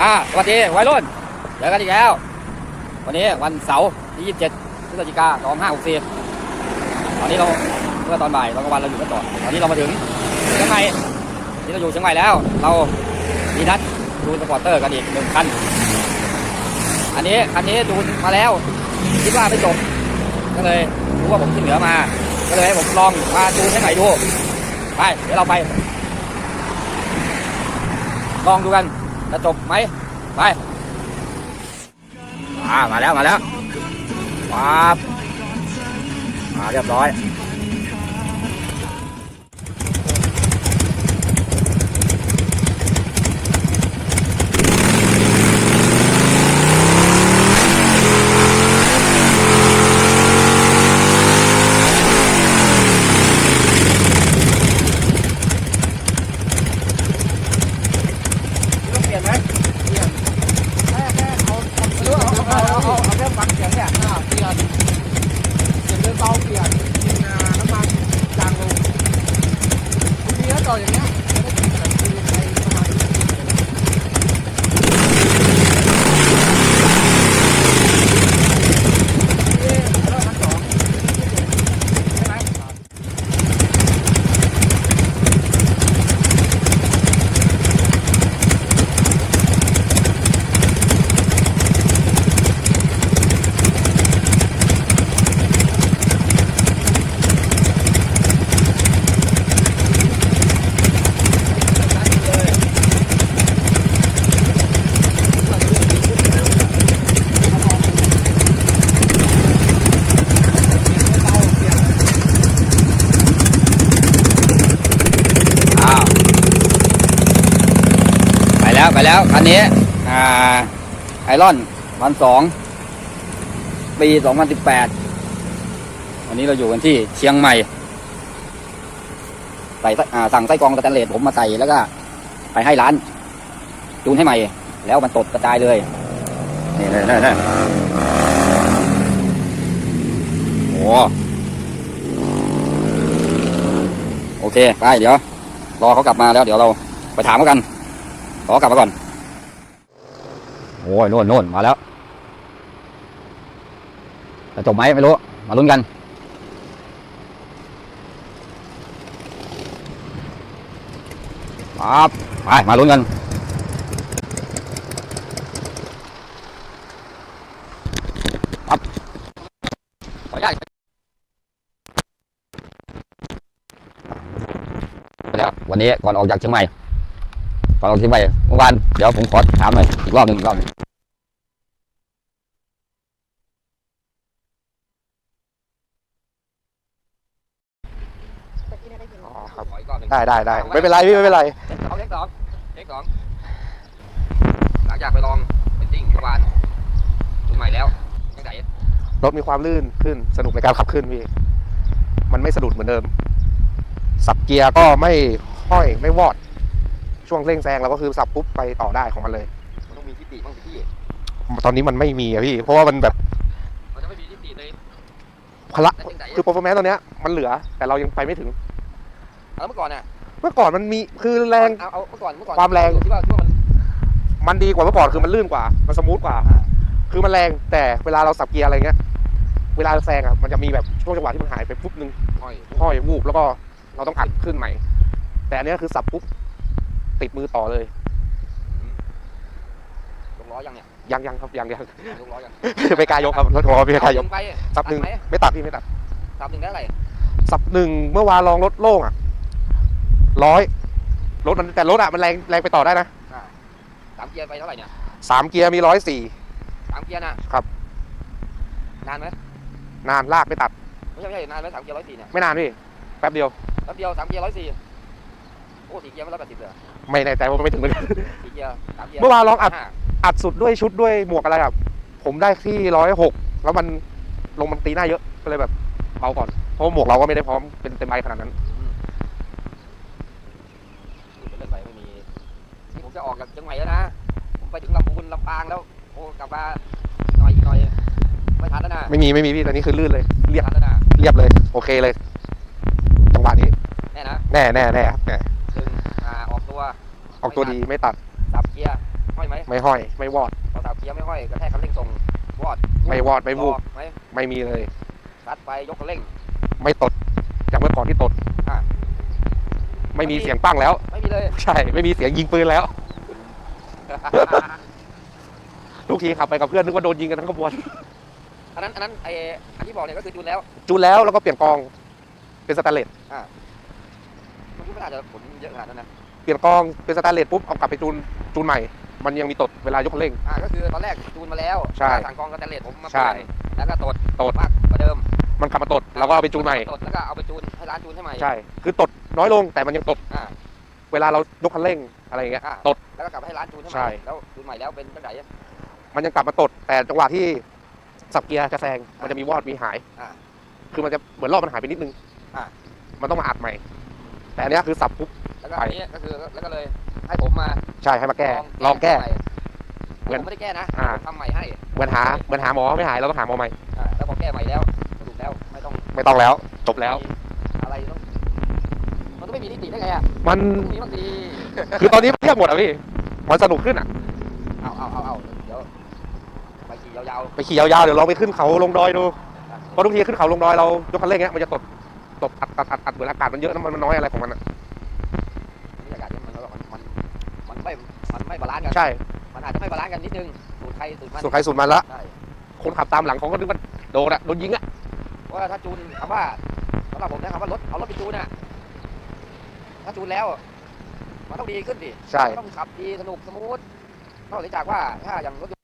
อ่าสวัสดีวัยรุ่นเจอกันอีกแล้ว วันนี้วันเสาร์ที่27พฤศจิกายน2564ตอนนี้เราเมื่อตอนบ่ายตอนกลางวันเราอยู่กันต่อตอนนี้เรามาถึงเชียงใหม่นี่เราอยู่เชียงใหม่แล้ว เรามีนัดดูสปอร์เตอร์กันอีกหนึ่งคัน อันนี้คันนี้ดูมาแล้วคิดว่าไม่จบก็เลยรู้ว่าผมขึ้นเหนือมา ก็เลยให้ผมลองมาดูให้ใหม่ดูไปเดี๋ยวเราไป ลองดูกัน จะจบไหมไปอ่ามาแล้วมาแล้วปั๊บมาเรียบร้อย ต้องเปลี่ยนไหมเปลี่ยนแค่แค่เอาเอาเอาเอาเอาเอาเอาเรื่องฟังเสียงเนี่ย อ่าเปลี่ยนเปลี่ยนเดินเบาเปลี่ยนยิงอ่าน้ำมันจางลงทีนี้ถ้าต่ออย่างเงี้ยจะได้กินแบบคือใช้ประมาณนี้เอ๊ะแล้วอันสองใช่ไหม อ้าวไป แล้วไปแล้วคันนี้อ่าไอรอนพันสองปีสองพันสิบแปดวันนี้เราอยู่กันที่เชียงใหม่ใส่สั่งไส้กรองสแตนเลสผมมาใส่แล้วก็ ไปให้ร้านจูนให้ใหม่ แล้วมันตดกระจายเลยนี่นี่นี่นี่โอ้โอเค ไป เดี๋ยว รอเขากลับมาแล้ว เดี๋ยวเราไปถามเขากัน รอกลับมาก่อน โอ้ยโน่นโน่นมาแล้วจะจบไหมไม่รู้ มาลุ้นกันครับไป มาลุ้นกันครับขออนุญาตไปแล้ววันนี้ก่อนออกจากเชียงใหม่ ก่อนออกเชียงใหม่เมื่อวานเดี๋ยวผมขอถามหน่อยอีกรอบหนึ่งอีกรอบหนึ่งอ๋อครับขออีกรอบหนึ่งได้ได้ได้ไม่เป็นไรพี่ไม่เป็นไร เอาเล็กสองเล็กสองหลังจากไปลองเป็นติ้งเมื่อวานถึงใหม่แล้วยังไงรถมีความลื่นขึ้นสนุกในการขับขึ้นพี่มันไม่สะดุดเหมือนเดิม สับเกียร์ก็ไม่ห้อยไม่วอด ช่วงเร่งแซงเราก็คือสับปุ๊บไปต่อได้ของมันเลย มันต้องมีทิฏฐิบ้างสิพี่ตอนนี้มันไม่มีอะพี่ เพราะว่ามันแบบมันจะไม่มีทิฏฐิเลยพละแต่ยังไงคือโปร f ฟ r m แมนตอนเนี้ยมันเหลือแต่เรายังไปไม่ถึงแล้วเมื่อก่อนน่ะเมื่อก่อนมันมีคือแรงเอาเอาเมื่อก่อนเมื่อก่อนความแรงที่ว่าที่ว่ามันมันดีกว่าเมื่อก่อนคือมันลื่นกว่า มันสมูทกว่า คือมันแรงแต่เวลาเราสับเกียร์อะไรเงี้ย เวลาแซงอะมันจะมีแบบช่วงจังหวะที่มันหายไปปุ๊บนึงห้อยห้อยวูบแล้วก็เราต้องอัดขึ้นใหม่ แต่อันเนี้ยคือสับปุ๊บ ติดมือต่อเลยลงล้อยังเนี่ยยังยังครับยังยัง ลงล้อยังไม่กล้ายกครับรถหัวไม่กล้ายกลงไปสับหนึ่งตัดไหมไม่ตัดพี่ไม่ตัดสับหนึ่งได้อะไรสับหนึ่งเมื่อวานลองรถโล่งอะร้อยรถมันแต่รถอะมันแรงแรงไปต่อได้นะสามเกียร์ไปเท่าไหร่เนี่ยสามเกียร์มีร้อยสี่สามเกียร์นะครับ นานไหมนานลากไม่ตัดไม่ใช่ไม่ใช่นานไหมสามเกียร์ร้อยสี่เนี่ยไม่นานพี่แป๊บเดียวแป๊บเดียวสามเกียร์ร้อยสี่โอ้สี่เกียร์ไม่ร้อยแปดสิบเลยเหรอไม่แน่ใจว่ามันไม่ถึงเหมือนกัน สี่เกียร์สามเกียร์เมื่อวานลองอัด ห้าอัดสุดด้วยชุดด้วยหมวกอะไรอะผมได้ที่ร้อยหกแล้วมันลงมันตีหน้าเยอะก็เลยแบบเบาก่อนเพราะว่าหมวกเราก็ไม่ได้พร้อมเป็นเต็มใบขนาดนั้น อืมเล่นไปไม่มีนี่ผมจะออกจากเชียงใหม่แล้วนะ ผมไปถึงลำพูนลำปางแล้วโอ้กลับมาหน่อยอีกหน่อยไม่ทันแล้วนะไม่มีไม่มีพี่ตอนนี้คือลื่นเลย เรียบไม่ทันแล้วนะเรียบเลย โอเคเลยจังหวะนี้แน่นะแน่แน่แน่ครับแน่ดึงอ่าออก ตัวออกตัวดีไม่ตัดสับเกียร์ห้อยไหมไม่ไม่ห้อย ไม่วอดพอสับเกียร์ไม่ค่อยกระแทกคันเร่งส่งวอดไม่วอดไม่วูบต่อไหมไม่มีเลยซัดไปยกคันเร่ง ไม่ตดจากเมื่อก่อนที่ตดอะไม่มีเสียงปั้งแล้ว ไม่มีเลย ใช่ ไม่มีเสียงยิงปืนแล้วทุกทีขับไปกับเพื่อนนึกว่าโดนยิงกันทั้งขบวน อันนั้นอันนั้นไออันที่บอกเนี่ยก็คือจูนแล้ว จูนแล้วแล้วก็เปลี่ยนกอง เป็นสแตนเลสมันก็ไม่น่าจะผลเยอะขนาดนั้นนะ เปลี่ยนกองเป็นสแตนเลสปุ๊บเอากลับไปจูนจูนใหม่ มันยังมีตดเวลายกคันเร่ง อ่าก็คือตอนแรกจูนมาแล้วใช่สั่งกองสแตนเลสผมมาใช่เปลี่ยนแล้วก็ตดตดมากกว่าเดิม มันกลับมาตดเราก็เอาไปจูนใหม่ตดแล้วก็เอาไปจูนให้ร้านจูนให้ใหม่ใช่ คือตดน้อยลงแต่มันยังตดอ่าเวลาเรายกคันเร่งอะไรอย่างเงี้ยอ่าตด แล้วก็กลับให้ร้านจูนให้ใหใช่ ม่แล้วจูนใหม่แล้วเป็นตั้งไหนมันยังกลับมาตด แต่จังหวะที่สับเกียร์จะแซงมันจะมีวอดมีหายอ่าคือมันจะเหมือนรอบมันหายไปนิดนึงอ่า มันต้องมาอัดใหม่ แต่อันเนี้ยคือสับปุ๊บ แล้วก็ไปอันนี้ก็คือแล้วก็เลยให้ผมมาใช่ให้มาแก้ ลองแก้ใหม่เหมือนผมไม่ได้แก้นะอ่า ผมทำใหม่ให้เหมือนหาเหมือนหาหมอไม่หายเราต้องหาหมอใหม่ อ่าแล้วพอแก้ใหม่แล้วสรุปแล้วไม่ต้องไม่ต้องแล้ว จบแล้ว มีอะไรต้องมันต้องไม่มีนิติได้ไงอะมันต้องมีบางทีคือตอนนี้เทียบหมดอะพี่มันสนุกขึ้นอะ เอาเอาเอาเอาเดี๋ยวไปขี่ยาวไปขี่ยาวๆเดี๋ยวลองไปขึ้นเขาลงดอยดูๆอะเพราะทุกทีขึ้นเขาลงดอยเรายกคันเร่งเงี้ยมันจะตด ตดอัดอัดอัดอัดเหมือนอากาศมันเยอะน้ำมันมันน้อยอะไรของมันอะบรรยากาศเนี่ยมันก็มันมันมันไม่มันไม่บาลานซ์กันใช่มันอาจจะไม่บาลานซ์กันนิดนึงสูตรใครสูตรมันสุดใครสุดมันละใช่คนขับตามหลังเขาก็นึกว่าโดนอะโดนยิงอะเพราะว่าถ้าจูนคำว่าสำหรับผมนะคำว่ารถเอารถไปจูนน่ะถ้าจูนแล้วมันต้องดีขึ้นดิใช่ต้องขับดีสนุกสมูทนอกจากว่าถ้าอย่างรถยนต์